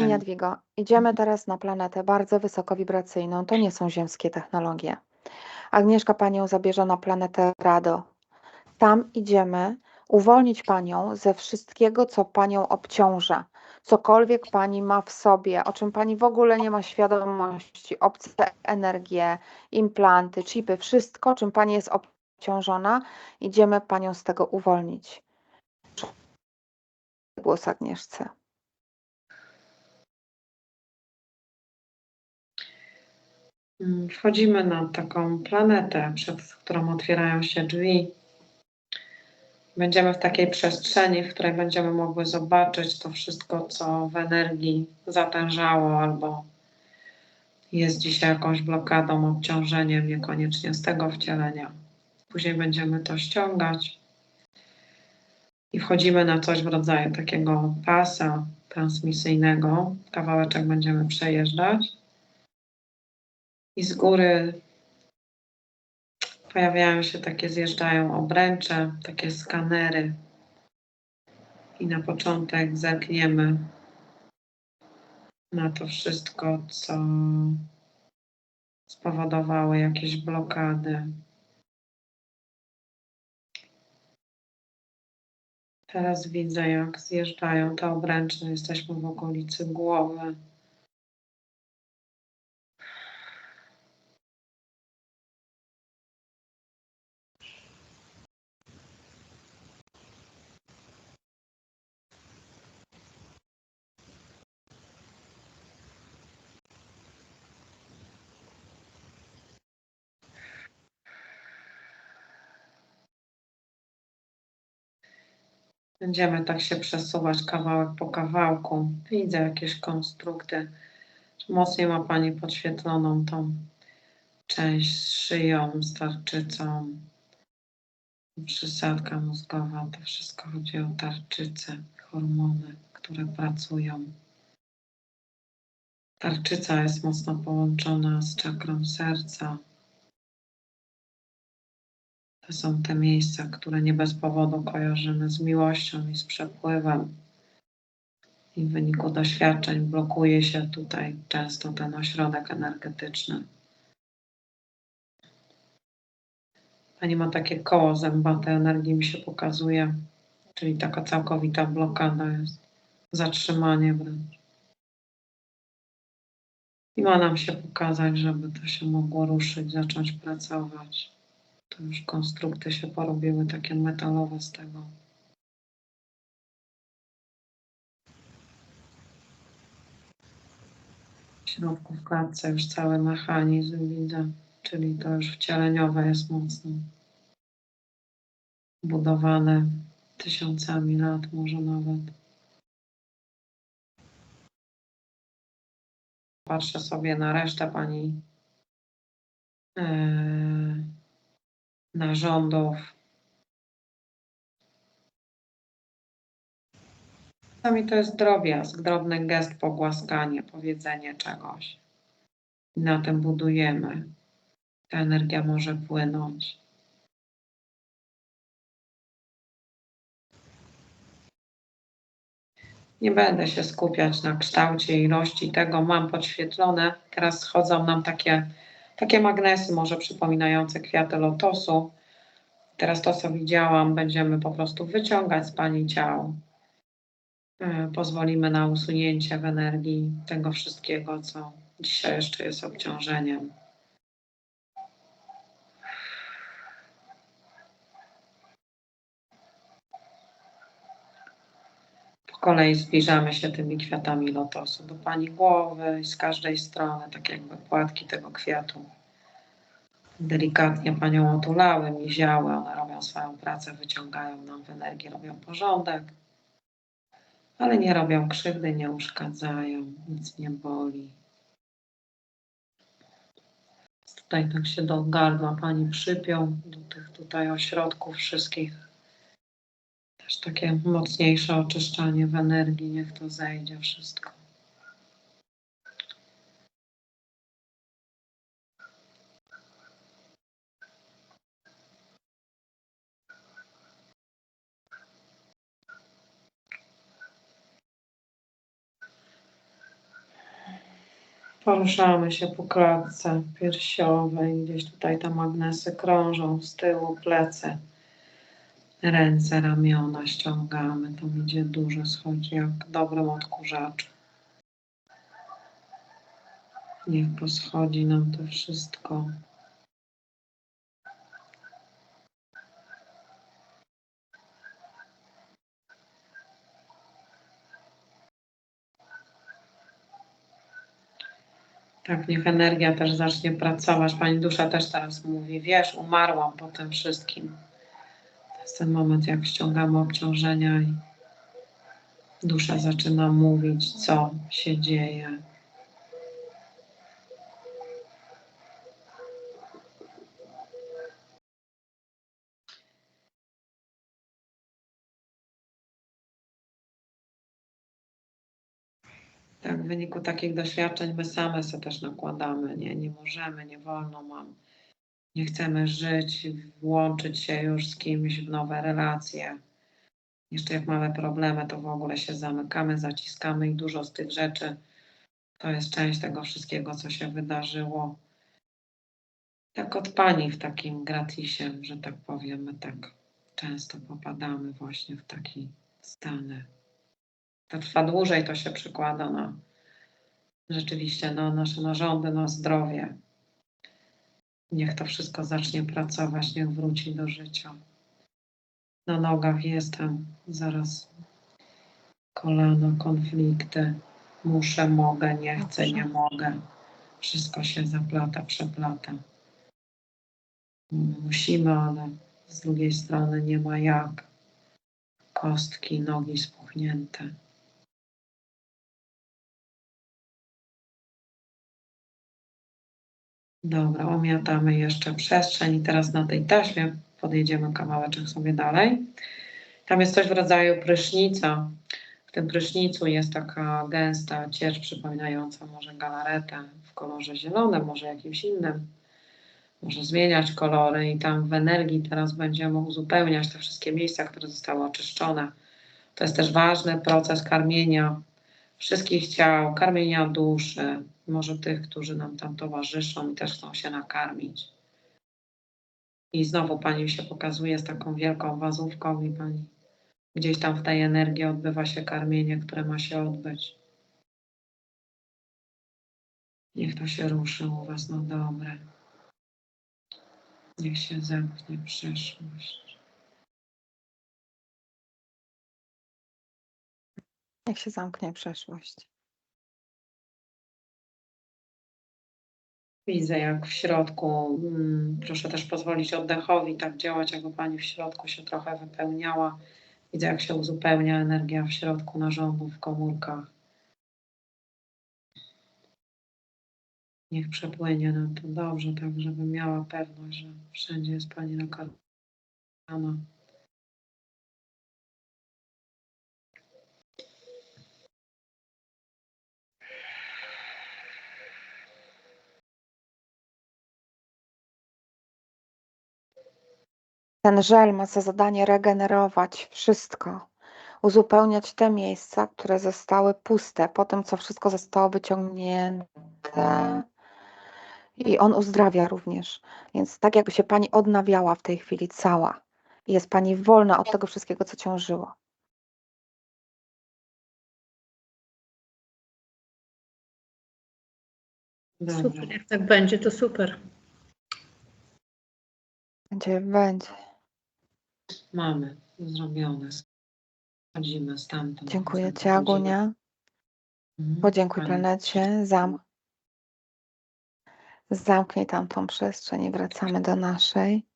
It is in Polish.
Pani Jadwigo, idziemy teraz na planetę bardzo wysokowibracyjną. To nie są ziemskie technologie. Agnieszka Panią zabierze na planetę Rado. Tam idziemy uwolnić Panią ze wszystkiego, co Panią obciąża. Cokolwiek Pani ma w sobie, o czym Pani w ogóle nie ma świadomości, obce energie, implanty, chipy, wszystko, czym Pani jest obciążona, idziemy Panią z tego uwolnić. Głos Agnieszce. Wchodzimy na taką planetę, przed którą otwierają się drzwi. Będziemy w takiej przestrzeni, w której będziemy mogły zobaczyć to wszystko, co w energii zatężało albo jest dzisiaj jakąś blokadą, obciążeniem, niekoniecznie z tego wcielenia. Później będziemy to ściągać i wchodzimy na coś w rodzaju takiego pasa transmisyjnego. Kawałeczek będziemy przejeżdżać i z góry pojawiają się takie, zjeżdżają obręcze, takie skanery. I na początek zerkniemy na to wszystko, co spowodowało jakieś blokady. Teraz widzę, jak zjeżdżają te obręcze. Jesteśmy w okolicy głowy. Będziemy tak się przesuwać kawałek po kawałku. Widzę jakieś konstrukty. Mocniej ma Pani podświetloną tą część z szyją, z tarczycą. Przysadka mózgowa, to wszystko chodzi o tarczycę, hormony, które pracują. Tarczyca jest mocno połączona z czakrą serca. To są te miejsca, które nie bez powodu kojarzymy z miłością i z przepływem. I w wyniku doświadczeń blokuje się tutaj często ten ośrodek energetyczny. Pani ma takie koło zębate energii, mi się pokazuje, czyli taka całkowita blokada jest, zatrzymanie wręcz. I ma nam się pokazać, żeby to się mogło ruszyć, zacząć pracować. To już konstrukty się porobiły takie metalowe z tego. W środku w klatce już cały mechanizm widzę, czyli to już wcieleniowe jest mocno budowane tysiącami lat, może nawet. Patrzę sobie na resztę pani e, narządów. Czasami to jest drobiazg, drobny gest, pogłaskanie, powiedzenie czegoś. I na tym budujemy. Ta energia może płynąć. Nie będę się skupiać na kształcie, ilości tego. Mam podświetlone. Teraz schodzą nam takie, takie magnesy, może przypominające kwiaty lotosu. Teraz to, co widziałam, będziemy po prostu wyciągać z Pani ciał. E, Pozwolimy na usunięcie w energii tego wszystkiego, co dzisiaj jeszcze jest obciążeniem. Kolei zbliżamy się tymi kwiatami lotosu do Pani głowy z każdej strony, tak jakby płatki tego kwiatu delikatnie Panią otulały, miziały, one robią swoją pracę, wyciągają nam w energii, robią porządek, ale nie robią krzywdy, nie uszkadzają, nic nie boli. Tutaj tak się do gardła Pani przypiął, do tych tutaj ośrodków wszystkich. Też takie mocniejsze oczyszczanie w energii, niech to zejdzie wszystko. Poruszamy się po klatce piersiowej, gdzieś tutaj te magnesy krążą z tyłu, plecy, ręce, ramiona ściągamy. Tam idzie dużo, schodzi jak dobrym odkurzaczu. Niech poschodzi nam to wszystko. Tak, niech energia też zacznie pracować. Pani dusza też teraz mówi, wiesz, umarłam po tym wszystkim. Jest ten moment, jak ściągamy obciążenia i dusza zaczyna mówić, co się dzieje. Tak, w wyniku takich doświadczeń my same sobie też nakładamy, nie, nie możemy, nie wolno mam. Nie chcemy żyć, włączyć się już z kimś w nowe relacje. Jeszcze jak mamy problemy, to w ogóle się zamykamy, zaciskamy i dużo z tych rzeczy to jest część tego wszystkiego, co się wydarzyło. Tak od pani w takim gratisie, że tak powiem, my tak często popadamy właśnie w taki stany to trwa dłużej, to się przekłada na rzeczywiście na nasze narządy, na zdrowie. Niech to wszystko zacznie pracować, niech wróci do życia. Na nogach jestem, zaraz kolano, konflikty, muszę, mogę, nie chcę, nie mogę. Wszystko się zaplata, przeplata. Musimy, ale z drugiej strony nie ma jak. Kostki, nogi spuchnięte. Dobra, omiatamy jeszcze przestrzeń i teraz na tej taśmie podjedziemy kawałeczek sobie dalej. Tam jest coś w rodzaju prysznica. W tym prysznicu jest taka gęsta ciecz przypominająca może galaretę w kolorze zielonym, może jakimś innym. Może zmieniać kolory i tam w energii teraz będziemy uzupełniać te wszystkie miejsca, które zostały oczyszczone. To jest też ważny proces karmienia wszystkich ciał, karmienia duszy, może tych, którzy nam tam towarzyszą i też chcą się nakarmić. I znowu Pani się pokazuje z taką wielką wazówką i Pani gdzieś tam w tej energii odbywa się karmienie, które ma się odbyć. Niech to się ruszy u Was na dobre. Niech się zamknie przeszłość. Niech się zamknie przeszłość. Widzę, jak w środku, mm, proszę też pozwolić oddechowi tak działać, jakby Pani w środku się trochę wypełniała. Widzę, jak się uzupełnia energia w środku narządów, w komórkach. Niech przepłynie nam to dobrze, tak żeby miała pewność, że wszędzie jest Pani nakarmiona. Ten żel ma za zadanie regenerować wszystko, uzupełniać te miejsca, które zostały puste po tym, co wszystko zostało wyciągnięte. I on uzdrawia również. Więc tak jakby się Pani odnawiała w tej chwili cała. Jest Pani wolna od tego wszystkiego, co ciążyło. Dobra. Super, jak tak będzie, to super. Będzie, będzie. Mamy zrobione. Schodzimy stamtąd. Dziękuję Ci, Agunia. Mhm. Podziękuj planecie. Zam. Zamknij tamtą przestrzeń i wracamy do naszej.